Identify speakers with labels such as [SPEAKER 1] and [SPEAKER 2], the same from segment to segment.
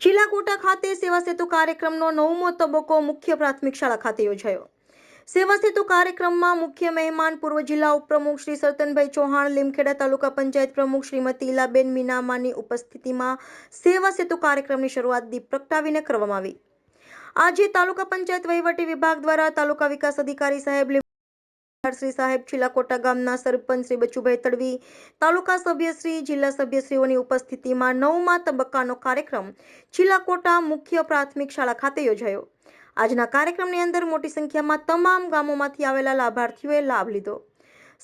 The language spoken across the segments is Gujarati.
[SPEAKER 1] ચીલાકોટા ખાતે સેવા સેતુ કાર્યક્રમનો નવમો તબક્કો મુખ્ય પ્રાથમિક શાળા ખાતે યોજાયો. સેવા સેતુ કાર્યક્રમમાં મુખ્ય મહેમાન પૂર્વ જિલ્લા ઉપપ્રમુખ શ્રી સરતનભાઈ ચૌહાણ, લીમખેડા તાલુકા પંચાયત પ્રમુખ શ્રીમતી ઇલાબેન મીનામાની ઉપસ્થિતિમાં સેવા સેતુ કાર્યક્રમની શરૂઆત દીપ પ્રગટાવીને કરવામાં આવી. આજે તાલુકા પંચાયત વહીવટી વિભાગ દ્વારા તાલુકા વિકાસ અધિકારી સાહેબ લીમ- શ્રી સાહેબ ચીલાકોટા ગામના સરપંચ શ્રી બચુભાઈ તડવી તાલુકા સભ્યશ્રી જિલ્લા સભ્યશ્રીઓની ઉપસ્થિતિમાં નવમા તબક્કાનો કાર્યક્રમ ચીલાકોટા મુખ્ય પ્રાથમિક શાળા ખાતે યોજાયો. આજના કાર્યક્રમની અંદર મોટી સંખ્યામાં તમામ ગામોમાંથી આવેલા લાભાર્થીઓએ લાભ લીધો.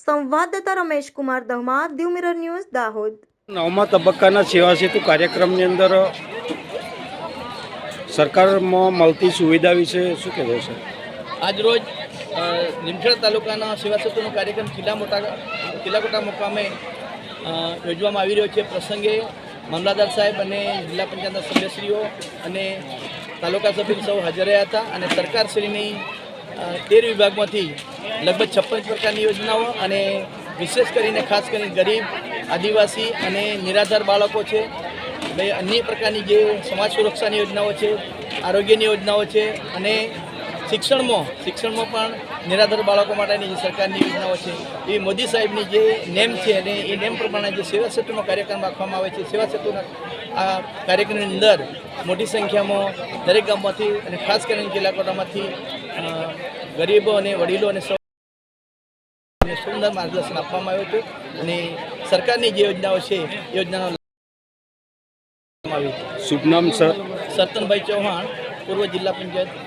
[SPEAKER 1] સંવાદદાતા રમેશ કુમાર દહમા દીવ મિરર ન્યૂઝ દાહોદ.
[SPEAKER 2] નવમા તબક્કાના સેવા સેતુ કાર્યક્રમની અંદર સરકારમાં મળતી સુવિધા વિશે શું કહેવાય છે
[SPEAKER 3] આજરોજ લીમખેડા તાલુકાના સેવાસેતુનો કાર્યક્રમ કિલ્લા મોટા કિલ્લાકોટા મુકામે યોજવામાં આવી રહ્યો છે. પ્રસંગે મામલાદાર સાહેબ અને જિલ્લા પંચાયતના સભ્યશ્રીઓ અને તાલુકા સભ્ય સૌ હાજર રહ્યા હતા અને સરકારશ્રીની તેર વિભાગમાંથી લગભગ છપ્પન પ્રકારની યોજનાઓ અને વિશેષ કરીને ખાસ કરીને ગરીબ, આદિવાસી અને નિરાધાર બાળકો છે. બે અન્ય પ્રકારની જે સમાજ સુરક્ષાની યોજનાઓ છે, આરોગ્યની યોજનાઓ છે અને શિક્ષણમાં શિક્ષણમાં પણ નિરાધાર બાળકો માટેની જે સરકારની યોજનાઓ છે એ મોદી સાહેબની જે નેમ છે અને એ નેમ પ્રમાણે જે સેવા સેતુનો કાર્યક્રમ રાખવામાં આવે છે સેવા સેતુના આ કાર્યક્રમની અંદર મોટી સંખ્યામાં દરેક ગામમાંથી અને ખાસ કરીને જિલ્લાકોટામાંથી ગરીબો અને વડીલો અને સુંદર માર્ગદર્શન આપવામાં આવ્યું હતું અને સરકારની જે યોજનાઓ છે એ યોજનાનો.
[SPEAKER 2] શુભ નામ સર
[SPEAKER 3] સરતનભાઈ ચૌહાણ પૂર્વ જિલ્લા પંચાયત